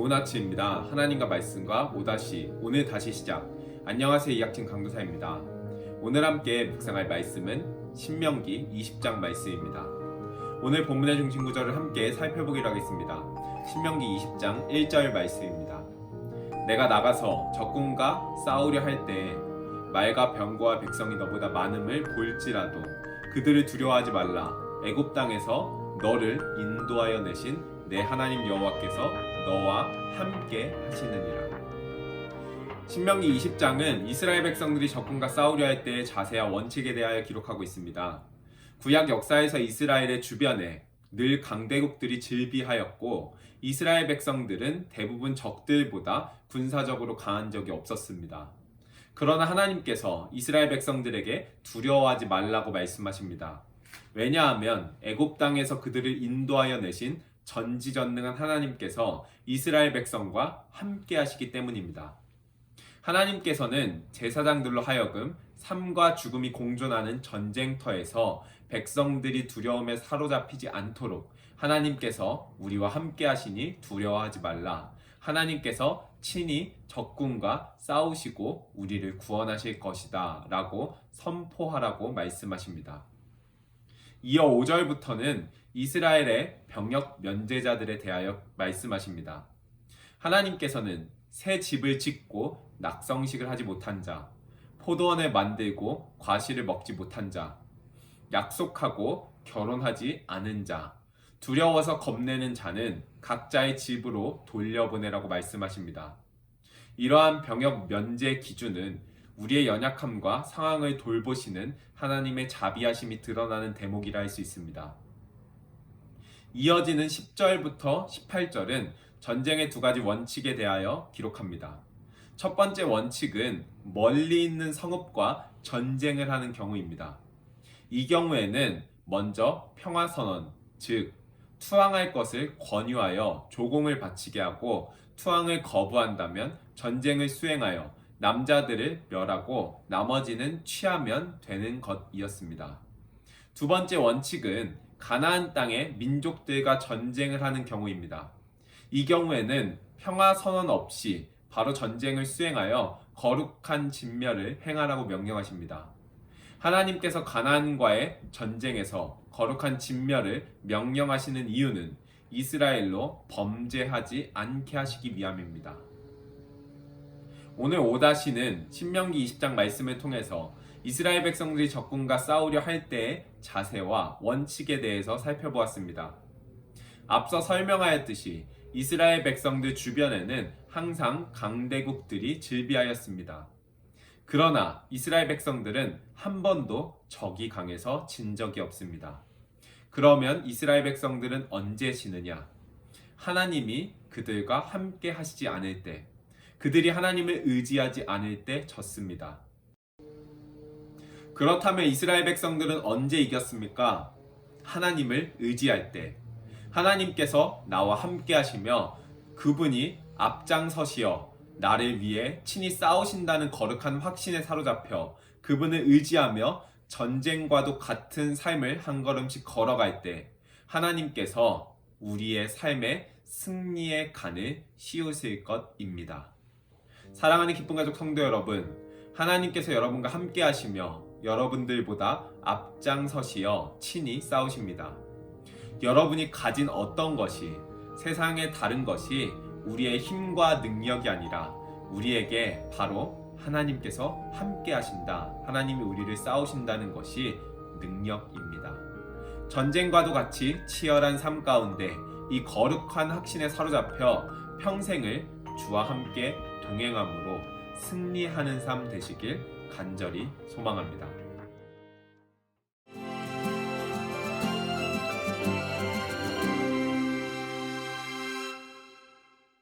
좋은 아침입니다. 하나님과 말씀과 오다시 오늘 다시 시작. 안녕하세요 이학진 강도사입니다. 오늘 함께 묵상할 말씀은 신명기 20장 말씀입니다. 오늘 본문의 중심 구절을 함께 살펴보기로 하겠습니다. 신명기 20장 1절 말씀입니다. 내가 나가서 적군과 싸우려 할 때에 말과 병거와 백성이 너보다 많음을 볼지라도 그들을 두려워하지 말라. 애굽 땅에서 너를 인도하여 내신 내 하나님 여호와께서 너와 함께 하시느니라. 신명기 20장은 이스라엘 백성들이 적군과 싸우려 할 때의 자세와 원칙에 대하여 기록하고 있습니다. 구약 역사에서 이스라엘의 주변에 늘 강대국들이 즐비하였고 이스라엘 백성들은 대부분 적들보다 군사적으로 강한 적이 없었습니다. 그러나 하나님께서 이스라엘 백성들에게 두려워하지 말라고 말씀하십니다. 왜냐하면 애굽 땅에서 그들을 인도하여 내신 전지전능한 하나님께서 이스라엘 백성과 함께 하시기 때문입니다. 하나님께서는 제사장들로 하여금 삶과 죽음이 공존하는 전쟁터에서 백성들이 두려움에 사로잡히지 않도록 하나님께서 우리와 함께 하시니 두려워하지 말라. 하나님께서 친히 적군과 싸우시고 우리를 구원하실 것이다. 라고 선포하라고 말씀하십니다. 이어 5절부터는 이스라엘의 병역 면제자들에 대하여 말씀하십니다. 하나님께서는 새 집을 짓고 낙성식을 하지 못한 자, 포도원을 만들고 과실을 먹지 못한 자, 약속하고 결혼하지 않은 자, 두려워서 겁내는 자는 각자의 집으로 돌려보내라고 말씀하십니다. 이러한 병역 면제 기준은 우리의 연약함과 상황을 돌보시는 하나님의 자비하심이 드러나는 대목이라 할 수 있습니다. 이어지는 10절부터 18절은 전쟁의 두 가지 원칙에 대하여 기록합니다. 첫 번째 원칙은 멀리 있는 성읍과 전쟁을 하는 경우입니다. 이 경우에는 먼저 평화선언, 즉, 투항할 것을 권유하여 조공을 바치게 하고 투항을 거부한다면 전쟁을 수행하여 남자들을 멸하고 나머지는 취하면 되는 것이었습니다. 두 번째 원칙은 가나안 땅의 민족들과 전쟁을 하는 경우입니다. 이 경우에는 평화 선언 없이 바로 전쟁을 수행하여 거룩한 진멸을 행하라고 명령하십니다. 하나님께서 가나안과의 전쟁에서 거룩한 진멸을 명령하시는 이유는 이스라엘로 범죄하지 않게 하시기 위함입니다. 오늘 오다시는 신명기 20장 말씀을 통해서 이스라엘 백성들이 적군과 싸우려 할 때의 자세와 원칙에 대해서 살펴보았습니다. 앞서 설명하였듯이 이스라엘 백성들 주변에는 항상 강대국들이 즐비하였습니다. 그러나 이스라엘 백성들은 한 번도 적이 강해서 진 적이 없습니다. 그러면 이스라엘 백성들은 언제 지느냐? 하나님이 그들과 함께 하시지 않을 때, 그들이 하나님을 의지하지 않을 때 졌습니다. 그렇다면 이스라엘 백성들은 언제 이겼습니까? 하나님을 의지할 때. 하나님께서 나와 함께 하시며 그분이 앞장서시어 나를 위해 친히 싸우신다는 거룩한 확신에 사로잡혀 그분을 의지하며 전쟁과도 같은 삶을 한 걸음씩 걸어갈 때 하나님께서 우리의 삶의 승리의 간을 씌우실 것입니다. 사랑하는 기쁨 가족 성도 여러분, 하나님께서 여러분과 함께 하시며 여러분들보다 앞장서시어 친히 싸우십니다. 여러분이 가진 어떤 것이 세상의 다른 것이 우리의 힘과 능력이 아니라 우리에게 바로 하나님께서 함께 하신다. 하나님이 우리를 싸우신다는 것이 능력입니다. 전쟁과도 같이 치열한 삶 가운데 이 거룩한 확신에 사로잡혀 평생을 주와 함께 동행함으로 승리하는 삶 되시길 간절히 소망합니다.